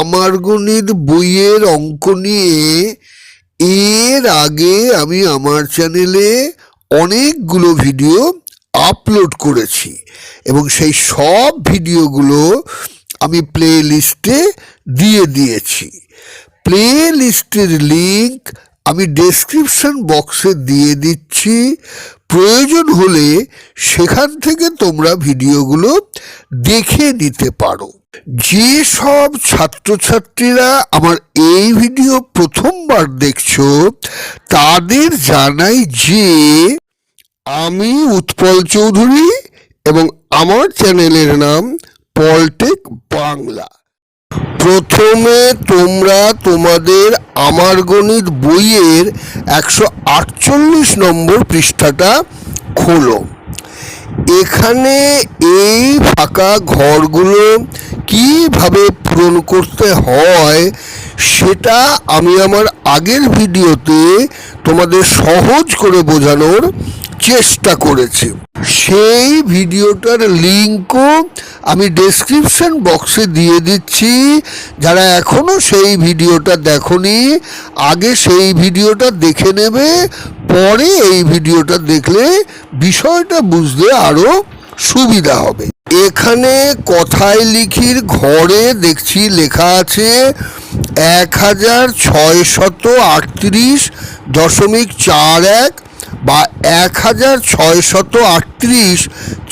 আমার গণিত বইয়ের অঙ্ক নিয়ে এর আগে আমি আমার চ্যানেলে অনেকগুলো ভিডিও আপলোড করেছি এবং সেই সব ভিডিওগুলো আমি প্লে লিস্টে দিয়ে দিয়েছি। প্লে লিস্টের লিঙ্ক আমি ডেসক্রিপশন বক্সে দিয়ে দিচ্ছি। প্রয়োজন হলে সেখান থেকে তোমরা ভিডিওগুলো দেখে নিতে পারো। যে সব ছাত্রছাত্রীরা আমার এই ভিডিও প্রথমবার দেখছ, তাদের জানাই যে আমি উৎপল চৌধুরী এবং আমার চ্যানেলের নাম পলটেক বাংলা। প্রথমে তোমরা তোমাদের আমার গণিত বইয়ের একশো আটচল্লিশ নম্বর পৃষ্ঠাটা খোলো। এখানে এই ফাঁকা ঘরগুলো কীভাবে পূরণ করতে হয় সেটা আমি আমার আগের ভিডিওতে তোমাদের সহজ করে বোঝানোর চেষ্টা করেছি। সেই ভিডিওটার লিঙ্কও আমি ডেসক্রিপশন বক্সে দিয়ে দিচ্ছি। যারা এখনও সেই ভিডিওটা দেখনি, আগে সেই ভিডিওটা দেখে নেবে, পরে এই ভিডিওটা দেখলে বিষয়টা বুঝতে আরও সুবিধা হবে। এখানে কথায় লিখির ঘরে দেখছি লেখা আছে এক হাজার ছয়শত আটত্রিশ দশমিক চার এক বা এক হাজার ছয়শত আটত্রিশ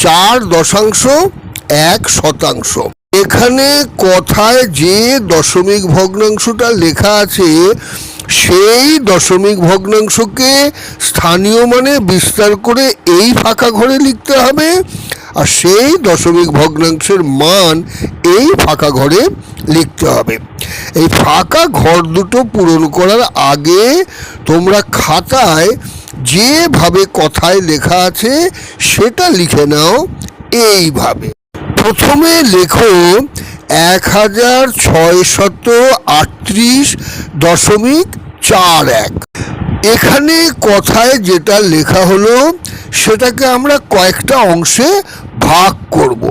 চার দশাংশ, এক শতাংশ। এখানে কথায় যে দশমিক ভগ্নাংশটা লেখা আছে, সেই দশমিক ভগ্নাংশকে স্থানীয় মানে বিস্তার করে এই ফাঁকা ঘরে লিখতে হবে, আর সেই দশমিক ভগ্নাংশের মান এই ফাঁকা ঘরে লিখতে হবে। এই ফাঁকা ঘর দুটো পূরণ করার আগে তোমরা খাতায় যেভাবে কথায় লেখা আছে, সেটা লিখে নাও এইভাবে। প্রথমে লেখো এক হাজার ছয়শত আটত্রিশ দশমিক চার এক। এখানে কথায় যেটা লেখা হলো, সেটাকে আমরা কয়েকটা অংশে ভাগ করব।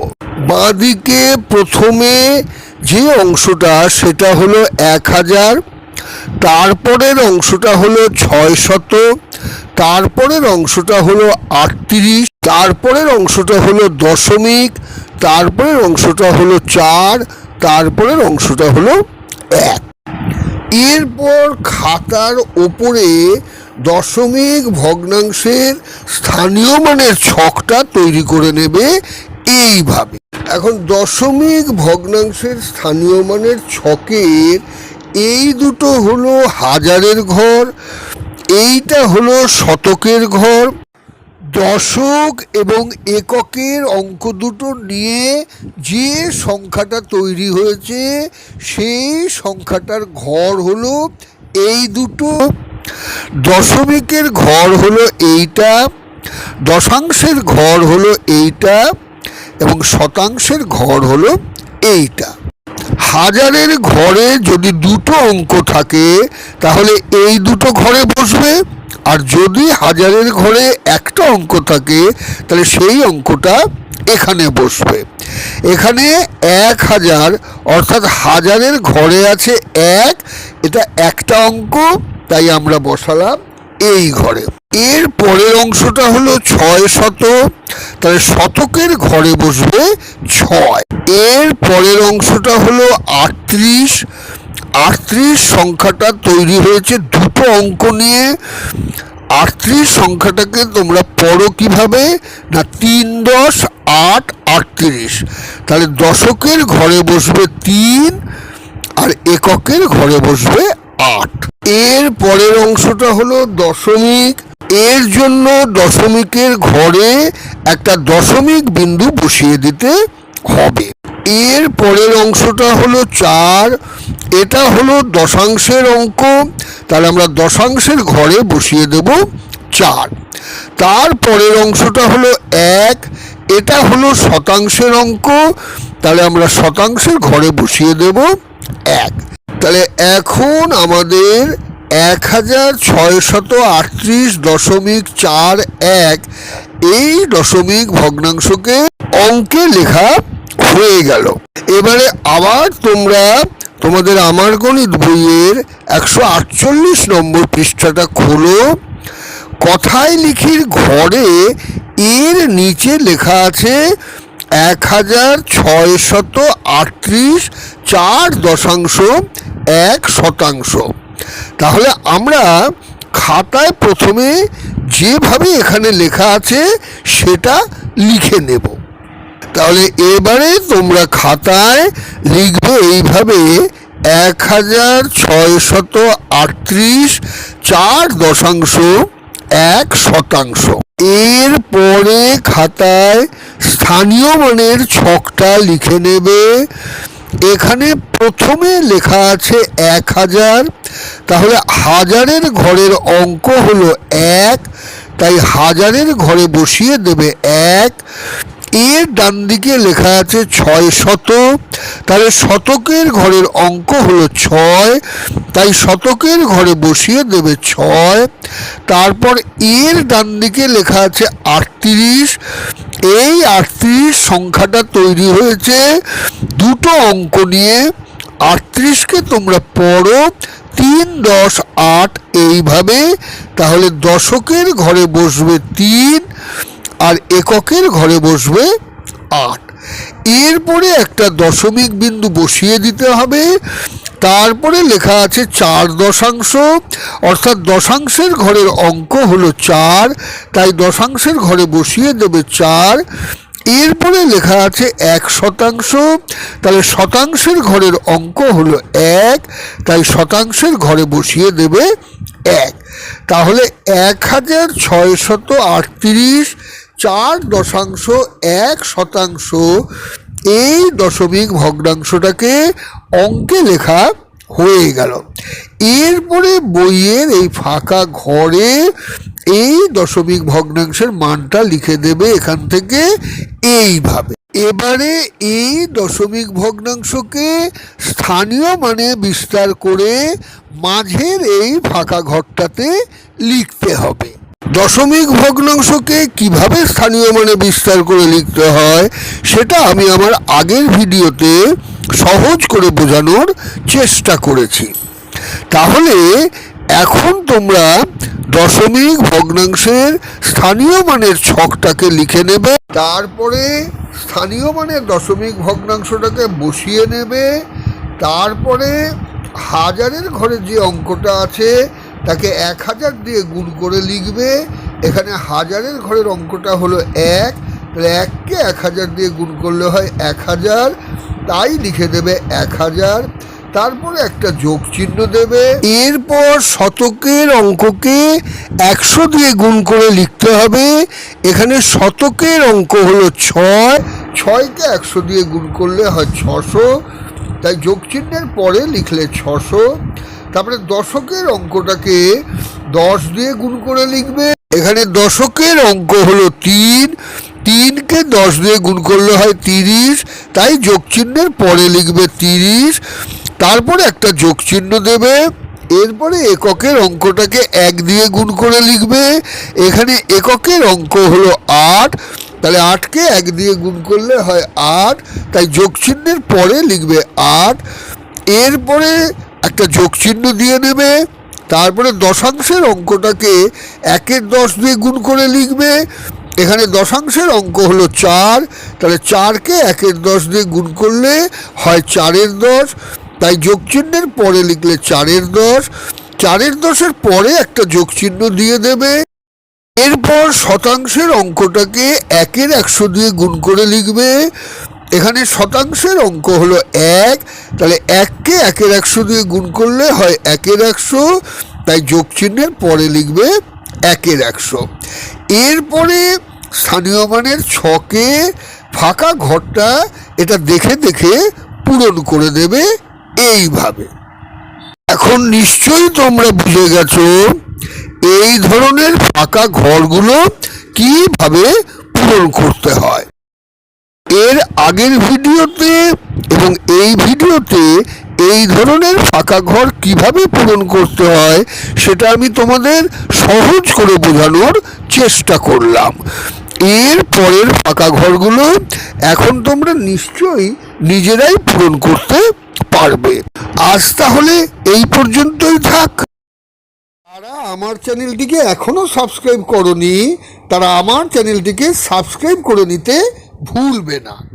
বাঁদিকে প্রথমে যে অংশটা, সেটা হলো এক হাজার। তারপরের অংশটা হলো ছয় শত তারপরের অংশটা হলো আটত্রিশ, তারপরের অংশটা হলো দশমিক, তারপরের অংশটা হলো চার, তারপরের অংশটা হলো এক। এরপর খাতার ওপরে দশমিক ভগ্নাংশের স্থানীয় মানের ছকটা তৈরি করে নেবে এইভাবে। এখন দশমিক ভগ্নাংশের স্থানীয় মানের ছকের এই দুটো হলো হাজারের ঘর এইটা হলো শতকের ঘর। দশক এবং এককের অঙ্ক দুটো নিয়ে যে সংখ্যাটা তৈরি হয়েছে, সেই সংখ্যাটার ঘর হলো এই দুটো। দশমিকের ঘর হলো এইটা, দশাংশের ঘর হলো এইটা, এবং শতাংশের ঘর হলো এইটা। হাজারের ঘরে যদি দুটো অঙ্ক থাকে, তাহলে এই দুটো ঘরে বসবে। আর যদি হাজারের ঘরে একটা অঙ্ক থাকে, তাহলে সেই অঙ্কটা এখানে বসবে। এখানে এক হাজার, অর্থাৎ হাজারের ঘরে আছে এক, এটা একটা অঙ্ক, তাই আমরা বসালাম। এই ঘরে। এর পরের অংশটা হলো ছয় শত। তাহলে শতকের ঘরে বসবে ছয়। এর পরের অংশটা হলো আটত্রিশ। আটত্রিশ সংখ্যাটা তৈরি হয়েছে দুটো অঙ্ক নিয়ে। আটত্রিশ সংখ্যাটাকে তোমরা পড়ো কীভাবে? না, তিন, দশ, আট, আটত্রিশ। তাহলে দশকের ঘরে বসবে তিন আর এককের ঘরে বসবে আট। এর পরের অংশটা হলো দশমিক। এর জন্য দশমিকের ঘরে একটা দশমিক বিন্দু বসিয়ে দিতে হবে। এর পরের অংশটা হলো চার। এটা হলো দশাংশের অঙ্ক। তাহলে আমরা দশাংশের ঘরে বসিয়ে দেব চার। তার পরের অংশটা হলো এক। এটা হলো শতাংশের অঙ্ক। তাহলে আমরা শতাংশের ঘরে বসিয়ে দেব এক। তাহলে এখন আমাদের এক হাজার ছয়শত আটত্রিশ দশমিক চার এক এই দশমিক ভগ্নাংশকে অঙ্কে লেখা হয়ে গেল। এবারে আবার তোমরা তোমাদের আমার গণিত বইয়ের একশো আটচল্লিশ নম্বর পৃষ্ঠাটা খোলো। কথায় লিখির ঘরে এর নিচে লেখা আছে এক হাজার ছয়শত আটত্রিশ চার দশাংশ এক শতাংশ। তাহলে আমরা খাতায় প্রথমে যেভাবে এখানে লেখা আছে সেটা লিখে নেব। তাহলে এবারে তোমরা খাতায় লিখবে এইভাবে এক হাজার ছয়শত আটত্রিশ চার দশাংশ এক শতাংশ। এর পরে খাতায় স্থানীয় মানের ছকটা লিখে নেবে। এখানে প্রথমে লেখা আছে এক হাজার। তাহলে হাজারের ঘরের অঙ্ক হলো এক, তাই হাজারের ঘরে বসিয়ে দেবে এক। এর ডান দিকে লেখা আছে ছয় শত। তাহলে শতকের ঘরের অঙ্ক হলো ছয়, তাই শতকের ঘরে বসিয়ে দেবে ছয়। তারপর এর ডান দিকে লেখা আছে আটত্রিশ। এই আটত্রিশ সংখ্যাটা তৈরি হয়েছে। দুটো অঙ্ক নিয়ে আটত্রিশকে তোমরা পড়ো, তিন, দশ, আট এইভাবে। তাহলে দশকের ঘরে বসবে তিন আর এককের ঘরে বসবে আট। এরপরে একটা দশমিক বিন্দু বসিয়ে দিতে হবে। তারপরে লেখা আছে চার দশাংশ, অর্থাৎ দশাংশের ঘরের অঙ্ক হলো চার, তাই দশাংশের ঘরে বসিয়ে দেবে চার। এরপরে লেখা আছে এক শতাংশ, তাহলে শতাংশের ঘরের অঙ্ক হলো এক, তাই শতাংশের ঘরে বসিয়ে দেবে এক। তাহলে এক হাজার ছয়শত আটত্রিশ, চার দশাংশ, এক শতাংশ। এই দশমিক ভগ্নাংশটাকে অঙ্কে লেখা হয়ে গেল। এরপরে বইয়ের এই ফাঁকা ঘরে এই দশমিক ভগ্নাংশের মানটা লিখে দেবে এখান থেকে এইভাবে। এবারে এই দশমিক ভগ্নাংশকে স্থানীয় মানে বিস্তার করে মাঝের এই ফাঁকা ঘরটাতে লিখতে হবে। দশমিক ভগ্নাংশকে কীভাবে স্থানীয় মানে বিস্তার করে লিখতে হয়, সেটা আমি আমার আগের ভিডিওতে সহজ করে বোঝানোর চেষ্টা করেছি। তাহলে এখন তোমরা দশমিক ভগ্নাংশের স্থানীয় মানের ছকটাকে লিখে নেবে, তারপরে স্থানীয় মানের দশমিক ভগ্নাংশটাকে বসিয়ে নেবে, তারপরে হাজারের ঘরে যে অঙ্কটা আছে তাকে এক হাজার দিয়ে গুণ করে লিখবে। এখানে হাজারের ঘরের অঙ্কটা হলো এক, তাহলে এককে এক হাজার দিয়ে গুণ করলে হয় এক হাজার, তাই লিখে দেবে এক হাজার। তারপরে একটা যোগ চিহ্ন দেবে। এরপর শতকের অঙ্ককে একশো দিয়ে গুণ করে লিখতে হবে। এখানে শতকের অঙ্ক হলো ছয়, ছয়কে একশো দিয়ে গুণ করলে হয় ছশো। তাই যোগ চিহ্নের পরে লিখলে ছশো। তারপরে দশকের অঙ্কটাকে দশ দিয়ে গুণ করে লিখবে। এখানে দশকের অঙ্ক হলো তিন। তিনকে দশ দিয়ে গুণ করলে হয় তিরিশ। তাই যোগ চিহ্নের পরে লিখবে তিরিশ। তারপরে একটা যোগ চিহ্ন দেবে। এরপরে এককের অঙ্কটাকে এক দিয়ে গুণ করে লিখবে। এখানে এককের অঙ্ক হলো আট। তাহলে আটকে এক দিয়ে গুণ করলে হয় আট। তাই যোগ চিহ্নের পরে লিখবে আট। এরপরে একটা যোগ চিহ্ন দিয়ে নেবে, তারপরে দশাংশের অঙ্কটাকে একের দশ দিয়ে গুণ করে লিখবে। এখানে দশাংশের অঙ্ক হলো চার, তাহলে চারকে একের দশ দিয়ে গুণ করলে হয় চারের দশ। তাই যোগ চিহ্নের পরে লিখলে চারের দশ। চারের দশের পরে একটা যোগ চিহ্ন দিয়ে দেবে। এরপর শতাংশের অঙ্কটাকে একের একশো দিয়ে গুণ করে লিখবে। এখানে শতাংশের অঙ্ক হলো এক, তাহলে এককে একের একশো দিয়ে গুণ করলে হয় একের একশো, তাই যোগ চিহ্নের পরে লিখবে একের একশো। এরপরে স্থানীয় মানের ছকে ফাঁকা ঘরটা এটা দেখে দেখে পূরণ করে দেবে এইভাবে। এখন নিশ্চয়ই তোমরা বুঝে গেছো এই ধরনের ফাঁকা ঘরগুলো কীভাবে পূরণ করতে হয়। এর আগের ভিডিওতে এবং এই ভিডিওতে এই ধরনের ফাঁকা ঘর কীভাবে পূরণ করতে হয়, সেটা আমি তোমাদের সহজ করে বোঝানোর চেষ্টা করলাম। এর পরের ফাঁকা ঘরগুলো এখন তোমরা নিশ্চয়ই নিজেরাই পূরণ করতে পারবে। আজ তাহলে এই পর্যন্তই থাক। যারা আমার চ্যানেলটিকে এখনও সাবস্ক্রাইব করনি, তারা আমার চ্যানেলটিকে সাবস্ক্রাইব করে নিতে ভুলবে না।